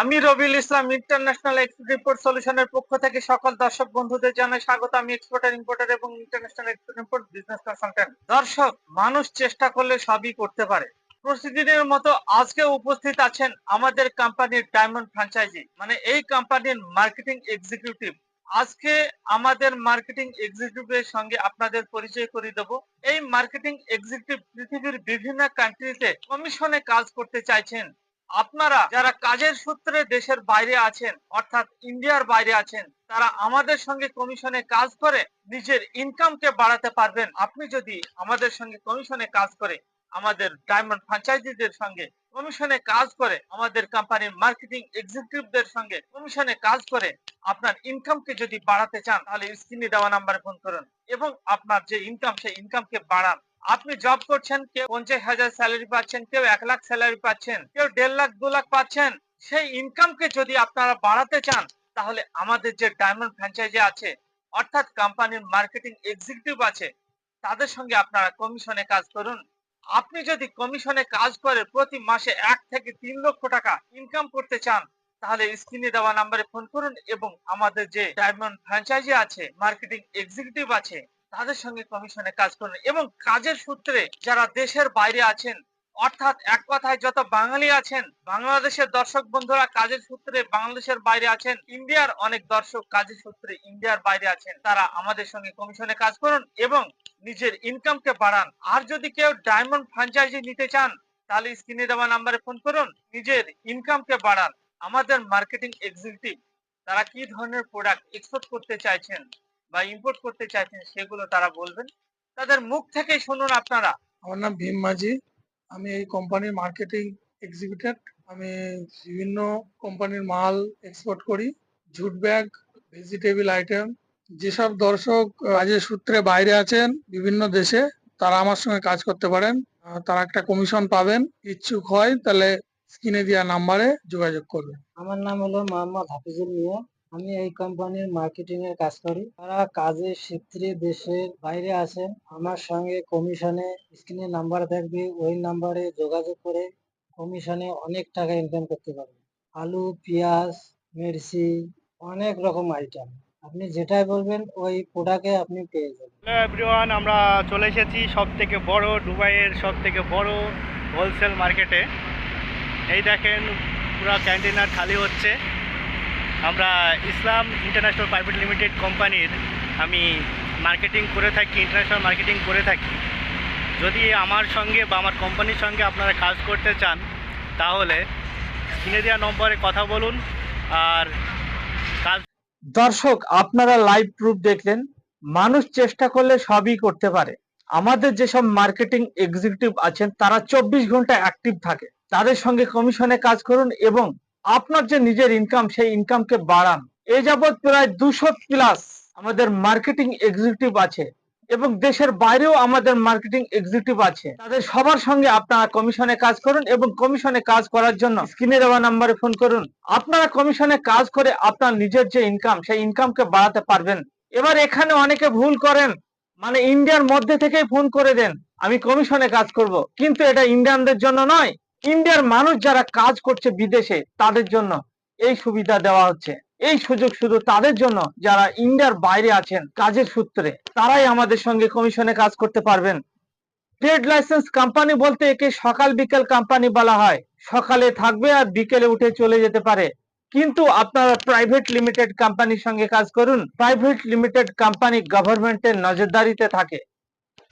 আমি Rabiul Islam international export import সলিউশনের পক্ষ থেকে সকল দর্শক বন্ধুদের জানাই স্বাগত। আমি এক্সপোর্টার ইম্পোর্টার এবং international export import business consultant. দর্শক, মানুষ চেষ্টা করলে সবই করতে পারে। প্রতিদিনের মতো আজকে উপস্থিত আছেন আমাদের কোম্পানির ডায়মন্ড ফ্র্যাঞ্চাইজি মানে এই কোম্পানির মার্কেটিং এক্সিকিউটিভ। আজকে আমাদের মার্কেটিং এক্সিকিউটিভের সঙ্গে আপনাদের পরিচয় করে দেব। এই মার্কেটিং এক্সিকিউটিভ পৃথিবীর বিভিন্ন কান্ট্রিতে কমিশনে কাজ করতে চাইছেন আপনারা যারা কাজের সূত্রে দেশের বাইরে আছেন, অর্থাৎ ইন্ডিয়ার বাইরে আছেন, তারা আমাদের সঙ্গে কমিশনে কাজ করে নিজের ইনকামকে বাড়াতে পারবেন। আপনি যদি আমাদের সঙ্গে কমিশনে কাজ করে, আমাদের ডায়মন্ড ফ্র্যাঞ্চাইজিদের সঙ্গে কমিশনে কাজ করে, আমাদের কোম্পানির মার্কেটিং এক্সিকিউটিভদের সঙ্গে কমিশনে কাজ করে আপনার ইনকামকে যদি বাড়াতে চান, তাহলে স্ক্রিনে দেওয়া নাম্বারে ফোন করুন এবং আপনার যে ইনকাম সেই ইনকামকে বাড়ান। আপনি জব করছেন, কেউ পঞ্চাশ হাজার স্যালারি পাচ্ছেন, কেউ এক লাখ স্যালারি পাচ্ছেন, কেউ দেড় লাখ, দু লাখ পাচ্ছেন, সেই ইনকামকে যদি আপনারা বাড়াতে চান, তাহলে আমাদের যে ডায়মন্ড ফ্র্যাঞ্চাইজি আছে, অর্থাৎ কোম্পানির মার্কেটিং এক্সিকিউটিভ আছে, তাদের সঙ্গে আপনারা কমিশনে কাজ করুন। আপনি যদি কমিশনে কাজ করে প্রতি মাসে এক থেকে তিন লক্ষ টাকা ইনকাম করতে চান, তাহলে স্ক্রিনে দেওয়া নাম্বারে ফোন করুন এবং আমাদের যে ডায়মন্ড ফ্র্যাঞ্চাইজি আছে মার্কেটিং এক্সিকিউটিভ আছে তাদের সঙ্গে কমিশনে কাজ করুন। এবং কাজের সূত্রে যারা দেশের বাইরে আছেন, অর্থাৎ এক কথায় যত বাঙালি আছেন, বাংলাদেশের দর্শক বন্ধুরা কাজের সূত্রে বাংলাদেশের বাইরে আছেন, ইন্ডিয়ার অনেক দর্শক কাজের সূত্রে ইন্ডিয়ার বাইরে আছেন, তারা আমাদের সঙ্গে কমিশনে কাজ করুন এবং নিজের ইনকামকে বাড়ান। আর যদি কেউ ডায়মন্ড ফ্রাঞ্চাইজি নিতে চান, তাহলে স্ক্রিনে দেওয়া নাম্বারে ফোন করুন, নিজের ইনকামকে বাড়ান। আমাদের মার্কেটিং এক্সিকিউটিভ তারা কি ধরনের প্রোডাক্ট এক্সপোর্ট করতে চাইছেন? বা ইম্পোর্ট করতে চাইছেন সেগুলো তারা বলবেন। তাদের মুখ থেকেই শুনুন আপনারা। আমার নাম ভীম মাঝি। আমি এই কোম্পানির মার্কেটিং এক্সিকিউটিভ আমি বিভিন্ন কোম্পানির মাল এক্সপোর্ট করি। জুট ব্যাগ ভেজিটেবল আইটেম যেসব দর্শক কাজের সূত্রে বাইরে আছেন বিভিন্ন দেশে তারা আমার সঙ্গে কাজ করতে পারেন। তারা একটা কমিশন পাবেন। ইচ্ছুক হয় তাহলে স্ক্রিনে দেওয়া নাম্বারে যোগাযোগ করবেন। আমার নাম হলো মোহাম্মদ হাফিজুল মিয়া। আমি এই কোম্পানির মার্কেটিং এর কাজ করি। তারা কাজের সূত্রে দেশের বাইরে আছেন আমার সঙ্গে কমিশনে স্ক্রিনে নাম্বার থাকবে। ওই নাম্বারে যোগাযোগ করে কমিশনে অনেক টাকা ইনকাম করতে পারবেন আলু, পেঁয়াজ, মির্চি, অনেক রকম আইটেম আপনি যেটাই বলবেন, ওই প্রোডাক্টে আপনি পেয়ে যাবেন। এভরিওয়ান আমরা চলে এসেছি সব থেকে বড়, দুবাইয়ের সব থেকে বড় হোলসেল মার্কেটে এই দেখেন, পুরো ক্যান্টিনার খালি হচ্ছে। আমরা ইসলাম ইন্টারন্যাশনাল প্রাইভেট লিমিটেড কোম্পানির আমি মার্কেটিং করে থাকি, ইন্টারন্যাশনাল মার্কেটিং করে থাকি। যদি আমার সঙ্গে বা আমার কোম্পানির সঙ্গে আপনারা কাজ করতে চান, তাহলে স্ক্রিনে দেওয়া নম্বরে কথা বলুন আর কাজ দর্শক, আপনারা লাইভ প্রুফ দেখলেন, মানুষ চেষ্টা করলে সবই করতে পারে। আমাদের যেসব মার্কেটিং এক্সিকিউটিভ আছেন, তারা চব্বিশ ঘণ্টা অ্যাক্টিভ থাকে। তাদের সঙ্গে কমিশনে কাজ করুন এবং আপনার যে নিজের ইনকাম সেই ইনকামকে বাড়ান। এ যাবৎ প্রায় দুশো প্লাস আমাদের মার্কেটিং এক্সিকিউটিভ আছে এবং দেশের বাইরেও আমাদের মার্কেটিং এক্সিকিউটিভ আছে। তাদের সবার সঙ্গে আপনারা কমিশনে কাজ করুন এবং কমিশনে কাজ করার জন্য স্ক্রিনে দেওয়া নাম্বারে ফোন করুন। আপনারা কমিশনে কাজ করে আপনার নিজের যে ইনকাম সেই ইনকামকে বাড়াতে পারবেন। এবার এখানে অনেকে ভুল করেন মানে ইন্ডিয়ার মধ্যে থেকেই ফোন করে দেন, আমি কমিশনে কাজ করব। কিন্তু এটা ইন্ডিয়ানদের জন্য নয় ইন্ডিয়ার মানুষ যারা কাজ করছে বিদেশে, তাদের জন্য এই সুবিধা দেওয়া হচ্ছে। এই সুযোগ শুধু তাদের জন্য, যারা ইন্ডিয়ার বাইরে আছেন, কাজের সূত্রে, তারাই আমাদের সঙ্গে কমিশনে কাজ করতে পারবেন। ট্রেড লাইসেন্স কোম্পানি বলতে একে সকাল বিকেল কোম্পানি বলা হয়। সকালে থাকবে আর বিকেলে উঠে চলে যেতে পারে। কিন্তু আপনারা প্রাইভেট লিমিটেড কোম্পানির সঙ্গে কাজ করুন। প্রাইভেট লিমিটেড কোম্পানি গভর্নমেন্টের নজরদারিতে থাকে।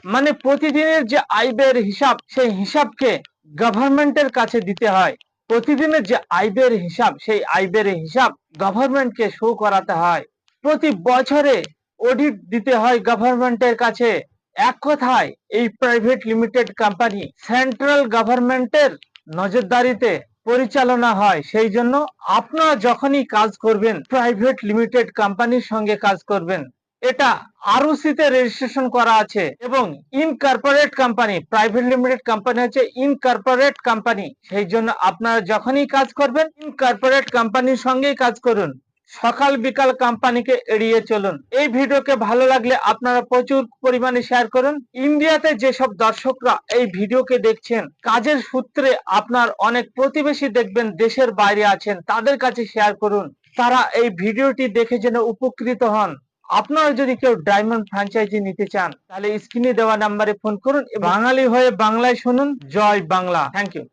মানে প্রতিদিনের যে আয় ব্যয়ের হিসাব, সেই হিসাবকে গভর্নমেন্টের কাছে দিতে হয়। প্রতিদিনের যে আয় ব্যয়ের হিসাব, সেই আয় ব্যয়ের হিসাব গভর্নমেন্টকে শো করাতে হয়। প্রতি বছরে অডিট দিতে হয় গভর্নমেন্টের কাছে। এক কথায়, এই প্রাইভেট লিমিটেড কোম্পানি সেন্ট্রাল গভর্নমেন্টের নজরদারিতে পরিচালনা হয়। সেই জন্য আপনারা যখনই কাজ করবেন প্রাইভেট লিমিটেড কোম্পানির সঙ্গে কাজ করবেন। এটা আরওসি তে রেজিস্ট্রেশন করা আছে এবং incorporate company private limited company হচ্ছে ইনকর্পোরেট কোম্পানি সেই জন্য আপনারা যখনই কাজ করবেন ইনকর্পোরেট কোম্পানির সঙ্গেই কাজ করুন। সকাল বিকাল কোম্পানিকে এড়িয়ে চলুন। এই ভিডিওকে ভালো লাগলে আপনারা প্রচুর পরিমাণে শেয়ার করুন। ইন্ডিয়াতে যেসব দর্শকরা এই ভিডিওকে দেখছেন, কাজের সূত্রে আপনার অনেক প্রতিবেশী দেখবেন, দেশের বাইরে আছেন, তাদের কাছে শেয়ার করুন। তারা এই ভিডিওটি দেখে যেন উপকৃত হন। আপনারা যদি কেউ ডায়মন্ড ফ্রাঞ্চাইজি নিতে চান, তাহলে স্ক্রিনে দেওয়া নাম্বারে ফোন করুন বাঙালি হয়ে বাংলায় শুনুন, জয় বাংলা। Thank you